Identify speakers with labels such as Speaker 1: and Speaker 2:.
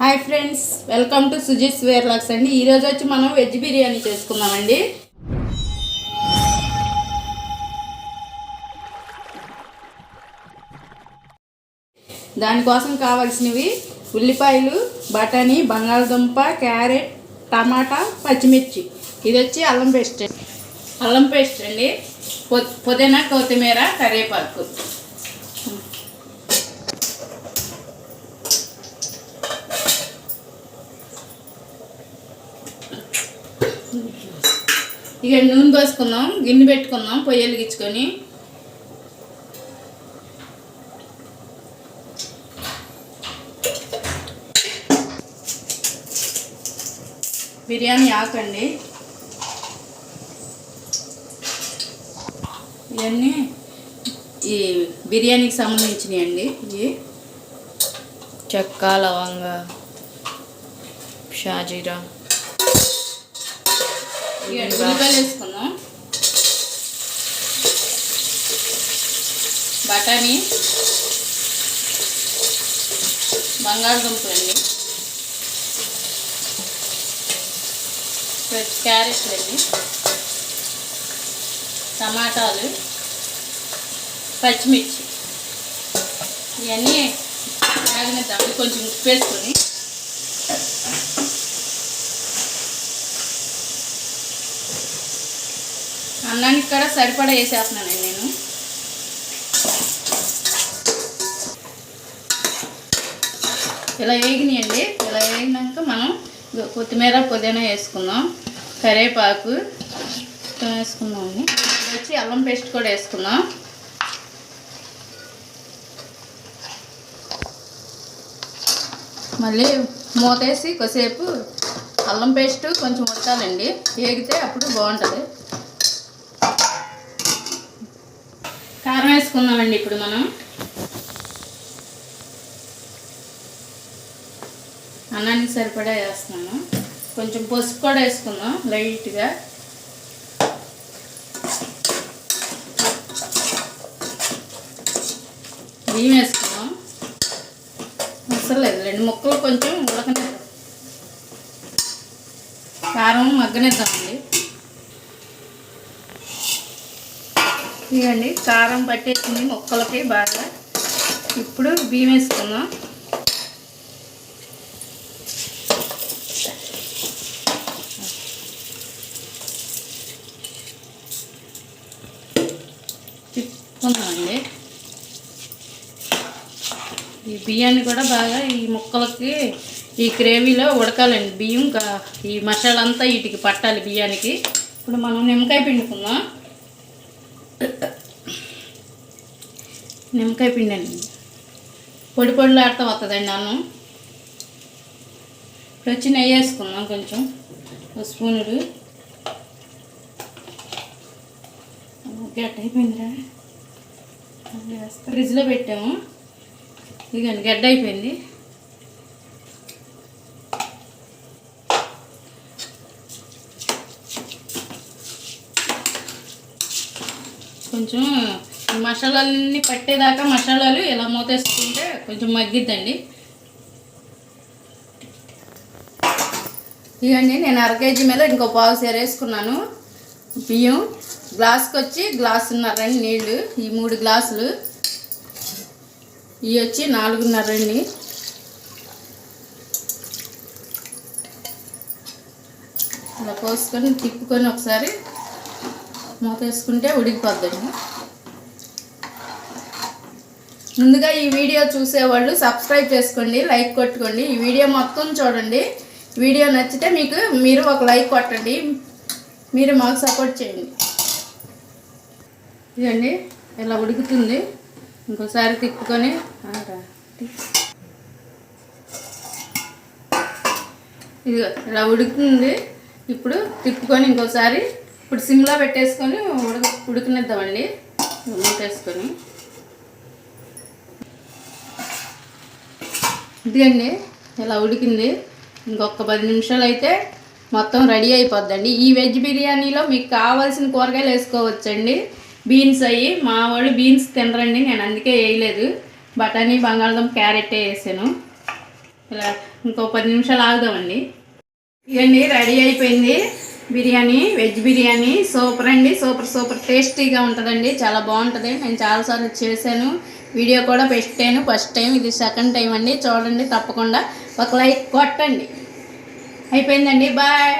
Speaker 1: Hi friends welcome to Sujith wear లాక్స్ అండి. ఈరోజు వచ్చి మనం వెజ్ బిర్యానీ చేసుకుందామండి. దానికోసం కావాల్సినవి ఉల్లిపాయలు బఠానీ బంగాళదుంప క్యారెట్ టమాటా పచ్చిమిర్చి. ఇది వచ్చి అల్లం పేస్ట్. అల్లం పేస్ట్ అండి. పు- పుదీనా కొత్తిమీర కరివేపాకు. ఇక నూనె పోసుకుందాం గిన్నె పెట్టుకుందాం పొయ్యి వెలిగించుకొని. బిర్యానీ ఆకండి ఇవన్నీ ఈ బిర్యానీకి సంబంధించినవి అండి ఇవి. చెక్క లవంగ షాజీరా. ఉల్లిపాయలు వేసుకుందాం. బఠానీ బంగాళదుంపలండి క్యారెట్లండి టమాటాలు పచ్చిమిర్చి. ఇవన్నీ వేగనిద్దాం కొంచెం ఉప్పు వేసుకొని అన్నానికి కూడా సరిపడా వేసేస్తున్నానండి నేను. ఇలా వేగినాయండి. ఇలా వేగినాక మనం కొత్తిమీర పుదీనా వేసుకుందాం. కరివేపాకు వేసుకుందామండి. వచ్చి అల్లం పేస్ట్ కూడా వేసుకుందాం. మళ్ళీ మూతేసి కొద్దిసేపు అల్లం పేస్ట్ కొంచెం ఉంచాలండి. వేగితే అప్పుడు బాగుంటుంది కారం వేసుకుందామండి ఇప్పుడు మనం. అన్నానికి సరిపడా వేస్తున్నాను. కొంచెం పసుపు కూడా వేసుకుందాం లైట్గా. బియ్యం వేసుకుందాం. అసలు లేదు రెండు ముక్కలు కొంచెం ఉడకనిద్దాం కారం మగ్గనిద్దామండి. ఇవ్వండి కారం పట్టేసింది ముక్కలకి బాగా. ఇప్పుడు బియ్యం వేసుకుందాం. తిప్పుకుందామండి. ఈ బియ్యాన్ని కూడా బాగా ఈ ముక్కలకి ఈ గ్రేవీలో ఉడకాలండి. బియ్యం కా- ఈ మసాలా అంతా వీటికి పట్టాలి బియ్యానికి. ఇప్పుడు మనం నిమ్మకాయ పిండుకుందాం. నిమ్మకాయ పిండి అండి. పొడి పొడిలాడుతూ వస్తుందండి అన్నం. ఇప్పుడు వచ్చి నెయ్యి వేసుకుందాం కొంచెం. ఒక స్పూనుడు గడ్డ అయిపోయిందిరా. ఫ్రిడ్జ్లో పెట్టాము. ఇదిగోండి గడ్డ అయిపోయింది. కొంచెం మసాలాలన్నీ పట్టేదాకా మసాలాలు ఇలా మూతేసుకుంటే కొంచెం మగ్గిద్దండి. ఇవ్వండి నేను అర కేజీ మీద ఇంకో పావు సేర వేసుకున్నాను. బియ్యం గ్లాస్కి వచ్చి గ్లాసున్నర నీళ్ళు ఈ మూడు గ్లాసులు. ఇవి వచ్చి నాలుగున్నర అండి ఇలా పోసుకొని తిప్పుకొని ఒకసారి మూత వేసుకుంటే ఉడికిపోద్దండి. ముందుగా ఈ వీడియో చూసేవాళ్ళు సబ్స్క్రైబ్ చేసుకోండి లైక్ కొట్టుకోండి. ఈ వీడియో మొత్తం చూడండి. వీడియో నచ్చితే మీకు మీరు ఒక లైక్ కొట్టండి. మీరు మాకు సపోర్ట్ చేయండి. ఇదండి ఇలా ఉడుకుతుంది. ఇంకోసారి తిప్పుకొని ఇదిగో ఇలా ఉడుకుతుంది. ఇప్పుడు తిప్పుకొని ఇంకోసారి ఇప్పుడు సిమ్లో పెట్టేసుకొని ఉడక ఉడికినిద్దామండి. మూటేసుకొని ఇదిగండి ఇలా ఉడికింది. ఇంకొక పది నిమిషాలు అయితే మొత్తం రెడీ అయిపోద్దండి. ఈ వెజ్ బిర్యానీలో మీకు కావాల్సిన కూరగాయలు వేసుకోవచ్చండి. బీన్స్ అయ్యి మా వాళ్ళు బీన్స్ తినరండి నేను అందుకే వేయలేదు. బఠానీ బంగాళదుంప క్యారెట్ వేసాను. ఇలా ఇంకో పది నిమిషాలు ఆగుదామండి. ఇదండి రెడీ అయిపోయింది బిర్యానీ వెజ్ బిర్యానీ. సూపర్ అండి సూపర్ సూపర్ టేస్టీగా ఉంటుందండి చాలా బాగుంటుంది. నేను చాలాసార్లు చేశాను. వీడియో కూడా పెట్టాను. ఫస్ట్ టైం ఇది సెకండ్ టైం అండి. చూడండి తప్పకుండా. ఒక లైక్ కొట్టండి. అయిపోయిందండి. బాయ్